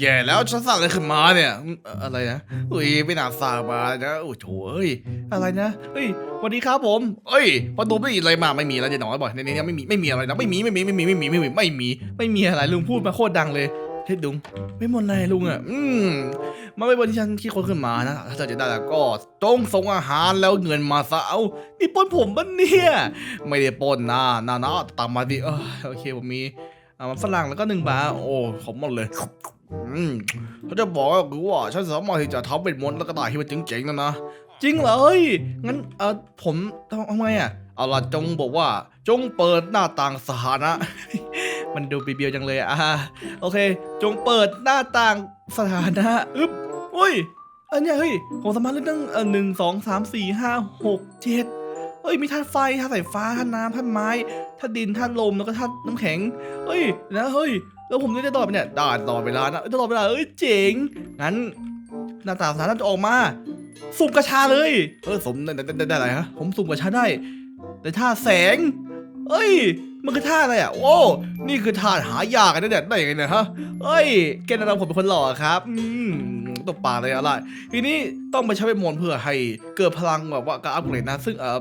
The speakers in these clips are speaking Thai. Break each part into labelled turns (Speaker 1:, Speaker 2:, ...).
Speaker 1: แย่แล้วฉันสั่งอะไรขึ้นมาเนี่ยอืมอะไรนะเฮ้ยไม่น่าสั่งมานะโอ้โถเอ้ยอะไรนะเฮ้ยสวัสดีครับผมเอ้ยพอดูไม่มีอะไรมาไม่มีแล้วเดี๋ยวน้อยบ่อกในนี้ไม่มีไม่มีอะไรนะไม่มีไม่มีไม่มีไม่มีไม่มีไม่มีไม่มีอะไรลุงพูดมาโคตรดังเลยเฮ้ยลุงไม่หมดเลยลุงอะอืมมันไม่บนที่ฉันคิดคนขึ้นมานะถ้าจะได้แล้วก็จงส่งอาหารแล้วเงินมาซะเอานี่ปล้นผมปะเนี่ย ไม่ได้ปล้นนะนะนะตามมาดิเออโอเคผมมีอ่ามันฝรั่งแล้วก็หนึ่งบาทโอ้ขอหมดเลย อืมเขาจะบอกก็คือว่าฉันสามารถที่จะทำเป็นมนต์แล้วก็ได้ที่มันเจ๋งๆนะนะ จริงเหรอเฮ้ยงั้นเออผมทำไมอะเอาล่ะจงบอกว่าจงเปิดหน้าต่างสถานะ มันดูบีเบียวจังเลยอะอ่าโอเค จงเปิดหน้าต่างสถานะอึ๊บเฮ้ยอันเนี้ยเฮ้ยผมสามารถเลือกตั้งเออหนึ่งสองสามสี่ห้าหกเจ็ดเฮ้ยมีธาตุไฟธาตุสายฟ้าธาตุน้ำธาตุไม้ธาตุดินธาตุลมแล้วก็ธาตุน้ำแข็งเฮ้ยนะเฮ้ย แล้วผมได้ตลอดไปเนี่ยได้ตลอดเวลานะตลอดเวลาเอ้ยเจ๋งงั้นหน้าตาสารน่าจะออกมาสุ่มกระชาเลยเออสมได้ได้ได้ได้อะไรฮะผมสุ่มกระชาได้ แต่ท่าแสง เอ้ยมันคือท่าอะไรอะ โอ้ นี่คือท่าหายากันนะเนี่ยได้ยังไงเนี่ยฮะ เอ้ย แกนาผมเป็นคนหล่อครับอืมตบปากเลยอะไร ทีนี้ต้องไปใช้เวทมนต์เพื่อให้เกิดพลังแบบว่าการอัปเกรดนะ ซึ่งเออ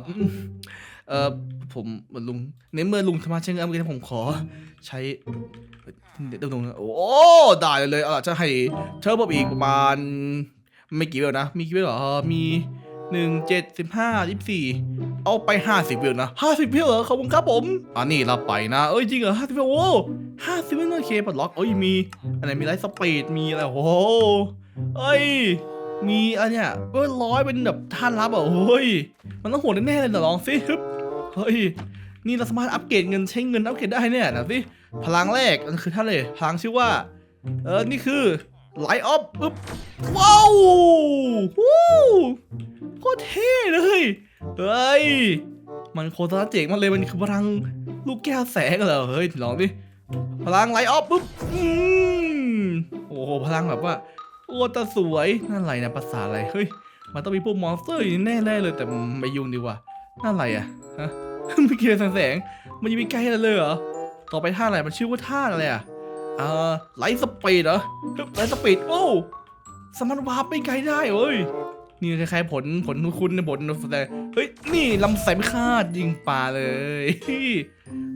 Speaker 1: เออผมเหมือนลุงในเมื่อลุงสามารถใช้เงินอัปเกรดผมขอ ใช้ เดี๋ยวตรงโอ้ได้เลยเอาล่ะจะให้เชิญผมอีกประมาณ ไม่กี่เวลนะ มีกี่เวลเหรอเออมีหนึ่งเจ็ดสิบห้ายี่สิบสี่เอาไปห้าสิบเวลนะห้าสิบเวลเหรอขอบคุณครับผมอันนี้เราไปนะ เอ้ยจริงเหรอห้าสิบเวลโอ้ห้าสิบเวลโอเคปลดล็อกเอ้ยมีอะไรมีไลท์สปีดมีอะไรโอ้เอ้ยมีอันเนี้ยเอ้ยร้อยเป็นแบบท่านรับอะโอ้ยมันต้องโหดแน่ๆเลยนะลองสิฮึบเฮ้ย นี่เราสามารถอัปเกรดเงินใช้เงินอัปเกรดได้เนี่ยนะสิพลังแรกนั่นคือท่าเลยพลังชื่อว่า เออนี่คือไลท์ออฟปึ๊บว้าววู้โคตรเท่เลยเฮ้ยมันโคตรเจ๋งมากเลยมันคือพลังลูกแก้วแสงเหรอเฮ้ยลองดิพลังไลท์ออฟปึ๊บอืมโอ้โหพลังแบบว่าโอ้ตาสวยนั่นอะไรนะภาษาอะไรเฮ้ยมันต้องมีพวกมอนสเตอร์อยู่แน่ๆเลยแต่ไม่ยุ่งดีกว่านั่นอะไรอะฮะ ไม่เกี่ยวกับแสง มันยังมีใกล้เลยเหรอ ต่อไปท่าอะไร มันชื่อว่าท่าอะไรอะเอ่อไลท์สปีดเหรอไลท์สปีดโอ้สามารถวาร์ปไปไกลได้เอ้ย นี่คล้ายๆผลผลคุณในบทแต่เฮ้ย นี่ลำแสงไม่คาดยิงปลาเลย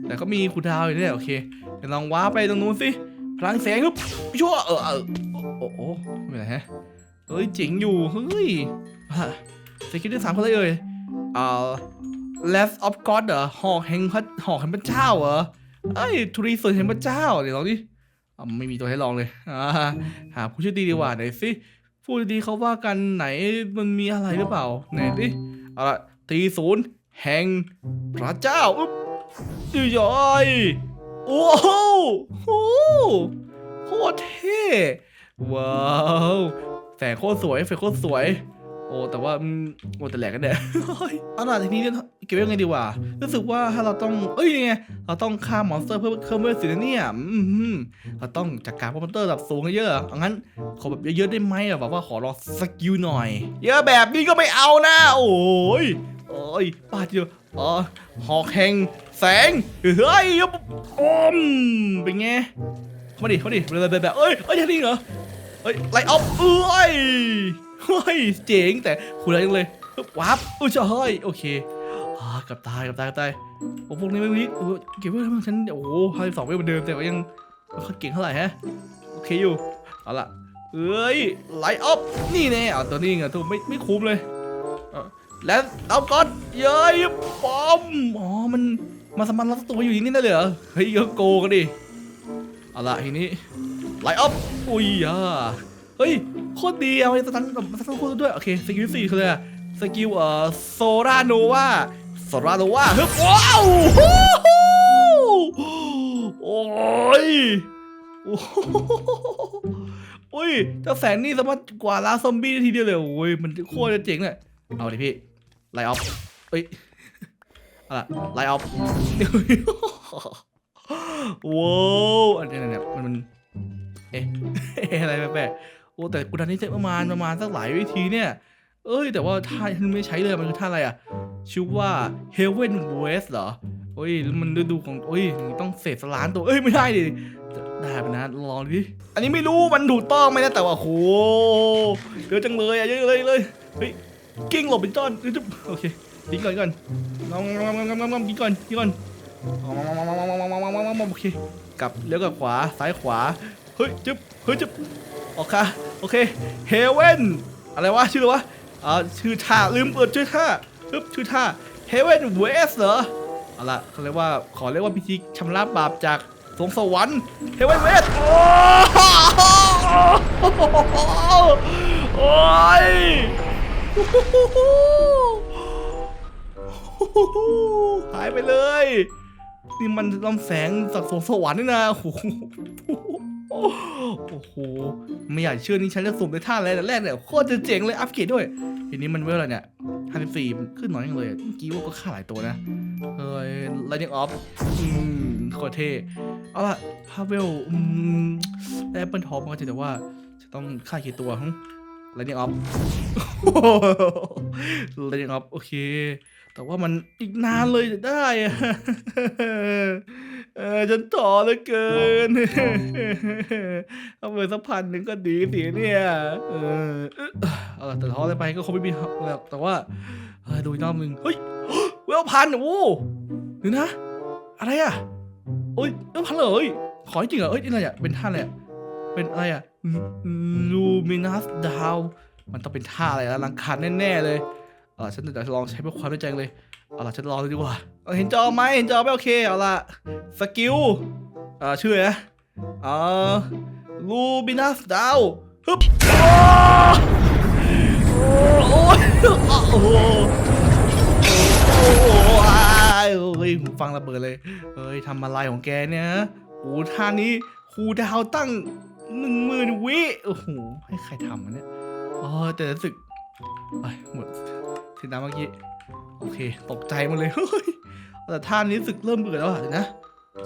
Speaker 1: แต่ก็มีคูดาวอยู่เนี่ยโอเคเดี๋ยวลองว้าร์ปไปตรงนู้นสิ พลังแสงครับชั่วเออเออโอ้โหไม่ไรฮะ เฮ้ยเจ๋งอยู่ เฮ้ยสกิลที่สามเขาเลยเอ่ยอ่า Left of God เหรอหอกแห่งพระหอกแห่งพระเจ้าเหรอเอ้ยทรีสวยแห่งพระเจ้าเดี๋ยวลองดิอะไม่มีตัวให้ลองเลยอ่าหาผู้ช่วยดีดีกว่าไหนสิผู้ช่วยดีเขาว่ากันไหนมันมีอะไรหรือเปล่าไหนดิเอาละตีศูนย์แห่งพระเจ้าอุ๊บยืยอยโอ้โหโหโคตรเท่ว้าวแสงโคตรสวยเฟกโคตรสวย อ้แต่ว่าอืมโอ้แต่แหลกกันเนี่เอาล่ะทีนี้เนี่ยเก็บไว้ยังไงดีวะรู้สึกว่าถ้าเราต้องเอ้ยยังไงเราต้องฆ่ามอนสเตอร์เพื่อเพิ่มเวลสินะเนี่ยอืมเราต้องจัดการพวกมอนสเตอร์แบบสูงเยอะๆเอางั้นขอแบบเยอะๆได้ไหมอะแบบว่าขอรอสกิลหน่อย เยอะแบบนี้ก็ไม่เอานะโอ้ยโอ้ยปาดเยอะอ๋อหอกแห่งแสงเฮ้ยอมเป็นไงเข้ามาดิเข้ามาดิแบบแบบแบบเอ้ยเอ้ยทีนี้เหรอเฮ้ยไลออฟเอ้ย เฮ้ยเจ๋งแต่คุณอะไรจังเลยวับอุ้ยเฮ้ยโอเคอ่ากับตายกับตายกับตายโอ้พวกนี้ไม่วิเออเก็บไว้ทำไมฉันโอ้โหห้าสิบสองไม่เหมือนเดิมแต่ว่ายังไม่ค่อยเก่งเท่าไหร่ฮะโอเคอยู่เอาล่ะเอ้ยไลท์ออฟนี่แน่เอาตัวนี้ไงตัวไม่ไม่คุ้มเลยแล้วเอาก่อนเย้ยปอมอ๋อมันมาสมารถรับตัวอยู่ที่นี่ได้เลยเหรอเฮ้ยก็โกกันดิเอาล่ะทีนี้ไลท์ออฟอุ้ยอะ เฮ้ย โคตรดีเอาไปสตันแบบสตันโคตรด้วย โอเค สกิลสี่คืออะไรสกิลเอ่อโซราโนวาโซราโนวาฮึบว้าวโอ้ยโอ้ยเจ้าแสนนี่สามารถกวาดล้างซอมบี้ได้ทีเดียวเลยโอ้ยมันโคตรจะเจ๋งเลยเอาดิพี่ไลออฟเอ้ยอะไรไลออฟว้าวอันนี้เนี่ยมันมันเอ๊ะอะไรแปลก โอ้แต่กูทำนนี่ใช้ประมาณประมาณสักหลายวิธีเนี่ย เอ้ย แต่ว่าท่าที่ไม่ใช้เลยมันคือท่าอะไรอะชื่อว่า Heaven West เหรอโอ้ยมันฤดูของโอ้ยต้องเสพสลานตัวเอ้ยไม่ได้ดิได้ไปนะลองดิอันนี้ไม่รู้มันถูกต้องไหมนะแต่ว่าโหเยอะจังเลยอะเยอะเลยเลยเฮ้ยกิ้งหลบเป็นจ้นโอเคกินก่อนก่อนงองงองงองงอมกินก่อนกินก่อนโอเคกลับเลี้ยงกับขวาซ้ายขวาเฮ้ยจึ๊บเฮ้ยจึ๊บ โอเคโอเคเฮเว่นอะไรวะชื่ออะไรวะอ่าชื่อท่าลืมเปิดชื่อท่าปึ๊บชื่อท่าเฮเว่นเวสเหรอเอาละเขาเรียกว่าขอเรียกว่าพิธีชำระบาปจากสวงสวรรค์เฮเวนเวสโอ้โอ้ยหายไปเลย นี่มันลำแสงจากสวงสวรรค์นี่นะโอ้โห โอ้โห ไม่อยากเชื่อนี่ฉันจะสุ่มในท่าอะไรแต่แรกเนี่ยโคตรจะเจ๋งเลย อัปเกรดด้วยทีนี้มันเวลอะไรเนี่ย54มันขึ้นน้อยจังเลยเมื่อกี้ว่าก็ค่าหลายตัวนะเฮ้ย Lightning Off อืมโคตรเท่เอาล่ะพาเวลอืมแอปเปิลทอปมันก็จะแต่ว่า จะต้องค่ากี่ตัวฮึ Lightning Off Lightning Off โอเค แต่ว่ามันอีกนานเลยจะได้อะเออฉันต่อเหลือเกิน เอาไปสักพันหนึ่งก็ดีสิเนี่ย เออเอาล่ะแต่ท้ออะไรไปก็คงไม่มีแล้วแต่ว่าเออดูอีกรอบหนึ่งเฮ้ยเวลพันโอ้เดี๋ยวนะ อะไรอะโอ้ยเวลพันเลยเฮ้ยขอจริงเหรอเอ้ยนี่อะไรอะเป็นท่าอะไรอะเป็นอะไรอะลูมินัสดาวมันต้องเป็นท่าอะไรอลังการแน่ๆเลย เออฉันจะลองใช้เพื่อความแน่ใจเลยเอาล่ะฉันลองดูดีกว่าเออเห็นจอไหมเห็นจอไหมโอเคเอาล่ะสกิลอ่าชื่ออะไรนะอ่าลูมินัสดาวฮึบโอ้โอ้ยโอ้โหโอ้ยเฮ้ยหูฟังระเบิดเลยเฮ้ยทำอะไรของแกเนี่ยโอ้ท่านี้ครูดาวตั้งหนึ่งหมื่นวิโอ้โหให้ใครทำมันเนี่ยอ๋อแต่รู้สึกไปหมด ทีน้ำเมื่อกี้ โอเค ตกใจมาเลย เฮ้ย แต่ท่านี้รู้สึกเริ่มเบื่อแล้วอะนะ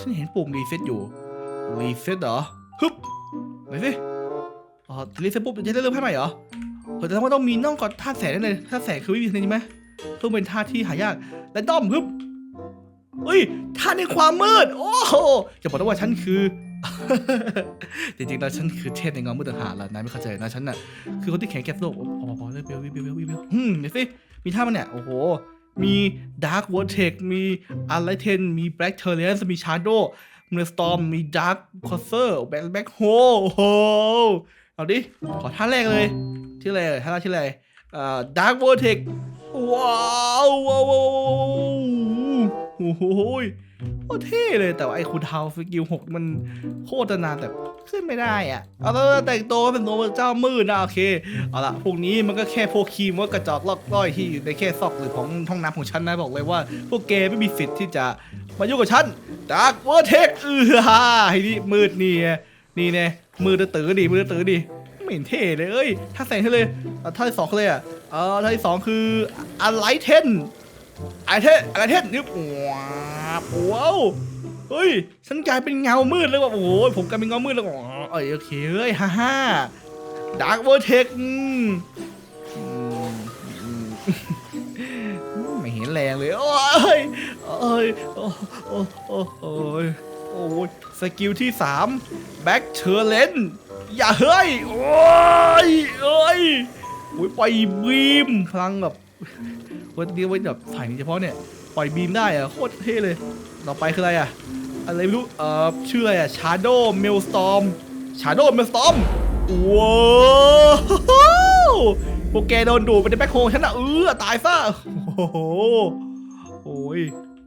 Speaker 1: ฉันเห็นปุ่มรีเซ็ตอยู่ รีเซ็ตเหรอ ฮึบไหนสิ อ๋อ รีเซ็ตปุ๊บจะได้เริ่มให้ใหม่เหรอเฮ้ยแต่ว่าต้องมีน่องก่อนท่าแสงแน่เลยท่าแสงคือวิธีนี้ไหมเพิ่งเป็นท่าที่หายาก และด้อมฮึบเฮ้ยท่าในความมืด โอ้โหอย่าบอกว่าฉันคือ จริงๆแล้วฉันคือเทพในเงามืดต่างหากล่ะนายไม่เข้าใจนะฉันน่ะคือคนที่แข็งแกร่งโลกพอพอเลยเบลเบลเบลเบลเบลฮึมเดี๋ยวสิมีท่ามันเนี่ยโอ้โห มีดาร์ v วอร์เทกมีอาร์ไลเทนมีแบล็กเทเลสมีชาร์โดมีสตอมมีดาร์ c คอเซอร์แบ็คแบ็คโฮโอ้โหเอาดิขอท่าแรกเลยที่ออะไรเอ่ยท่าแรกที่ออะไรอ่าดาร์ v วอร์เทกว้าวว้าวว้าว โอ้โหโคตรเท่เลยแต่ว่าไอ้คุณเทาสกิลหกมันโคตรนานแต่ขึ้นไม่ได้อะเอาแล้วแต่งตัวเป็นตัวเจ้ามืดนะโอเคเอาละพวกนี้มันก็แค่พวกครีมว่ากระจอกลอกล่อยที่อยู่ในแค่ซอกหรือของห้องน้ำของฉันนะบอกเลยว่า พวกแกไม่มีสิทธิ์ที่จะมายุ่งกับฉันดาร์กเวอร์เทคเออฮ่าไอ้นี่มืดนี่นี่แน่มือตื้อดิมือตื้อดิไม่เห็นเท่เลยเอ้ยถ้าใส่ให้เลยเอาท่าที่สองเลยอะเออท่าที่สองคืออะไรเทน ไอเทนอะไรเทนนี่ว้าวว้าวเฮ้ยฉันกลายเป็นเงามืดแล้วว่ะโอ้โหผมกลายเป็นเงามืดแล้วอ๋อเอ้ยโอเคเฮ้ยฮ่าฮ่าดาร์กเวอร์เทคไม่เห็นแรงเลยโอ้ยโอ้ยโอ้โอ้โอ้โอ้ยโอ้ยสกิลที่สามแบ็คเชอร์เลนอย่าเฮ้ยโอ้ยเอ้ยโอ้ยปล่อยบีมพลังแบบ วันนี้ไว้แบบฝ่ายนี้เฉพาะเนี่ยปล่อยบีมได้อะโคตรเท่เลย ต่อไปคืออะไรอะอะไรไม่รู้เอ่อชื่ออะไรอะชาร์โดเมลสตอมชาร์โดเมลสตอมว้าวพวกแกโดนดูดไปในแบ็คโฮฉันอะเออตายซะโอ้โหโอ้ย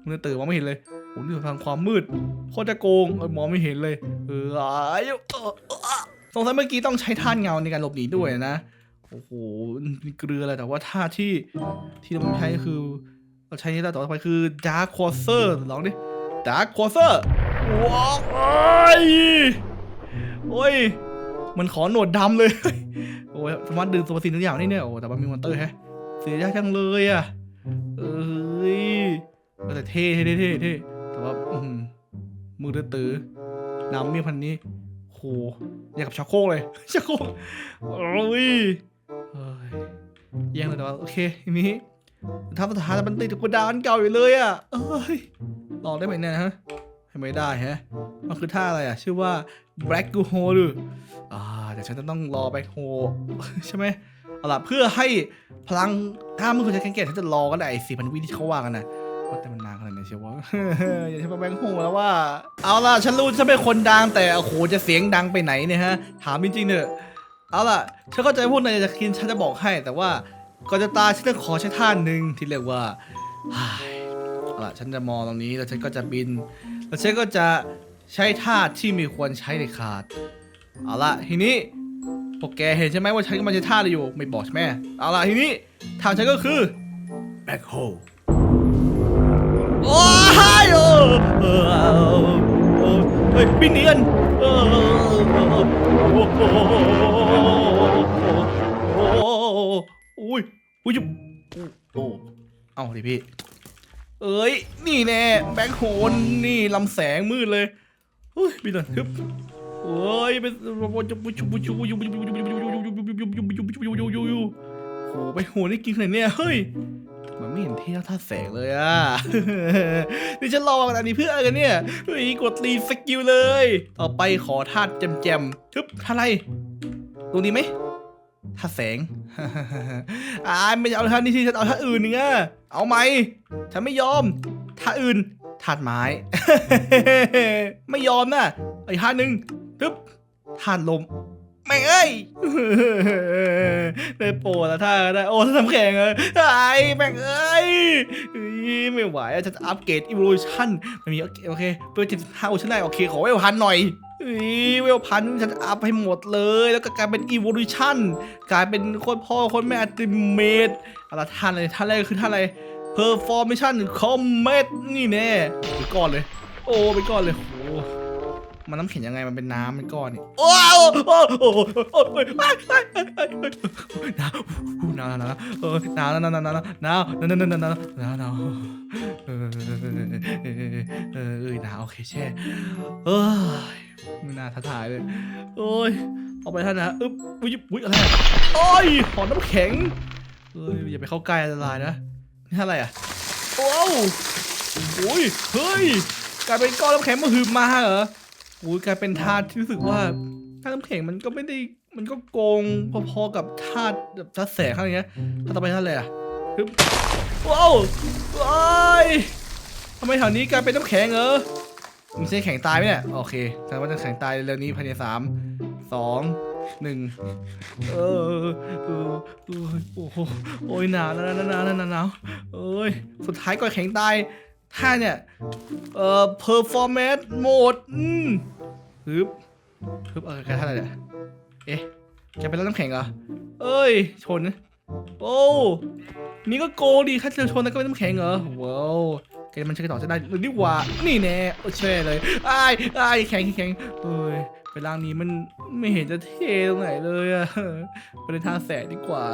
Speaker 1: มันตื่นมองไม่เห็นเลยโอ้นี่ทางความมืดโคตรจะโกงมองไม่เห็นเลยเออไอ้เออเออสงสัยเมื่อกี้ต้องใช้ท่านเงาในการหลบหนีด้วยนะ โอ้โหมีเกลืออะไรแต่ว่าท่าที่ที่เราใช้คือเราใช้นี่ได้ต่อไปคือ Dark Quarter ลองดิ Dark Quarter ว้าวโอ้ยโอ้ยมันขอหนวดดำเลย โอ้ยสามารถดึงสมบัติทุกอย่างนี่เนี่ยโอ้แต่ว่ามีมอนเตอร์แฮะเสียยากจังเลยอะเอ้ยแต่เท่เท่เท่เท่เท่แต่ว่าอื้อหือมือตื้อน้ำมีพันนี้โหอย่างกับชักโครกเลยชักโครกโอ้ย เฮ้ยแย่งเลยแต่ว่าโอเคทีนี้ทัพสุดท้ายมันติดกับกระดานเก่าอยู่เลยอะเอ้ยลองได้ไหมเนี่ยฮะให้ไม่ได้ฮะ มันคือท่าอะไรอะ ชื่อว่า black hole หรืออ่าเดี๋ยวฉันจะต้องรอ black hole ใช่ไหมเอาล่ะเพื่อให้พลังถ้ามันคือจะแข็งแกร่งฉันจะรอกันได้ไอ้สี่พันวิที่เขาว่ากันนะว่าแต่มันนานขนาดไหนเชียววะอย่าใช้มาแบงค์โฮแล้วว่า เอาล่ะ ฉันรู้ฉันเป็นคนดังแต่โอ้โหจะเสียงดังไปไหนเนี่ยฮะ ถามจริงๆเนอะ เอาล่ะฉันเข้าใจพวกนายจะกินฉันจะบอกให้ แต่ว่าก่อนจะตายฉันจะขอใช้ท่าหนึ่งที่เรียกว่าเอาล่ะฉันจะมองตรงนี้แล้วฉันก็จะบิน แล้วฉันก็จะใช้ท่าที่มีควรใช้ในขาด เอาล่ะทีนี้พวกแกเห็นใช่ไหมว่าฉันกำลังใช้ท่าอะไรอยู่ไม่บอกใช่ไหมเอาล่ะทีนี้ทางฉันก็คือ back hole โอ้ยเออเออเออเออเฮ้ยบินหนีกันเออเออเออ โอ้โหโอ้โหอุ้ยอุ้ยโอ้เอาดิพี่ เอ้ย นี่แน่ แบ็คโฮนนี่ลำแสงมืดเลยเฮ้ยบินหน่อยฮึบเอ้ยเป็นโอ้โหไปโหนี่กินขนาดเนี้ย เฮ้ยมันไม่เห็นเท่าท่าแสงเลยอะ นี่ฉันรอกันอันนี้เพื่ออะไรกันเนี่ยเฮ้ยกดรีสกิลเลย ต่อไปขอท่าแจมๆฮึบท่าอะไรตรงนี้ไหมท่าแสง อ่าไม่เอาท่านี้ที่ฉันเอาท่าอื่นนี่ไงเอาไหมฉันไม่ยอมท่าอื่นถาไม้ ไม่ยอมนะไอ้ท่าหนึ่งทึบถาลม แม่งเอ้ยได้โปรแล้วท่าได้โอ้ท่าทำแข่งเลยไอ้แม่งเอ้ยไม่ไหวอะจะอัปเกรดอี o ว u ชั่นมันมีโอเคโอเคเพื่อจะห้าโอชั่นได้โอเคขอเวลพันหน่อยเฮ้ยเวลพันฉันจะอัพให้หมดเลย แล้วก็กลายเป็นอี o ว u ชั่นกลายเป็นคนพ่อคนแม่อัติเมตอะไรท่านอะไรท่านแรกคือท่านอะไร Performation Comet นี่แน่ไปก่อนเลย โอ้ไปก่อนเลยโอ้ มันน้ำแข็งยังไงมันเป็นน้ำเป็นก้อนนี่โอ้โอ้โอ้โอ้โอ้ยหนาวหนาวหนาวเออหนาวหนาวหนาวหนาวหนาวหนาวหนาวหนาวหนาวหนาวหนาวหนาวเออเออหนาวโอเคแช่เอ้ยไม่น่าท้าทายเลยโอ้ยเอาไปท่านนะอึ๊บอุ้ยอุ้ยอะไรโอ้ยหอนน้ำแข็งเอ้ยอย่าไปเข้าใกล้อันตรายนะนี่อะไรอะโอ้วโอ้ยเฮ้ยกลายเป็นก้อนน้ำแข็งมาหืบมาเหรอ โอ้ยกลายเป็นธาตุที่รู้สึกว่าธาตุน้ำแข็งมันก็ไม่ได้มันก็โกงพอๆกับธาตุแบบธาตุแสงอะไรเงี้ยธาตุต่อไปธาตุอะไรอะฮึบว้าวว้ายทำไมแถวนี้กลายเป็นน้ำแข็งเหรอมันใช่แข็งตายไหมเนี่ยโอเคแต่ว่าจะแข็งตายเร็วนี้ภายในสามสองหนึ่งเออเออโอ้โหโอ้ยหนาวหนาวหนาวหนาวหนาวหนาวเอ้ยสุดท้ายก็แข็งตาย ท่าเนี่ย เอ่อ performance mode อืมฮึบฮึบเออแกท่าอะไรเนี่ย เอ๊ะแกเป็นรถน้ำแข็งเหรอ เอ้ย ชน โอ้นี่ก็โกดีถ้าเจอชนแล้วก็เป็นน้ำแข็งเหรอ ว้าวแกมันใช้กระต่อจะได้หรือนี่หว่า นี่แน่โอ้แช่เลยอ้ายอ้ายแข็งแข็งเอ้ยไปล่างนี้มันไม่เห็นจะเท่ตรงไหนเลยอะไปเล่นท่าแสงดีกว่า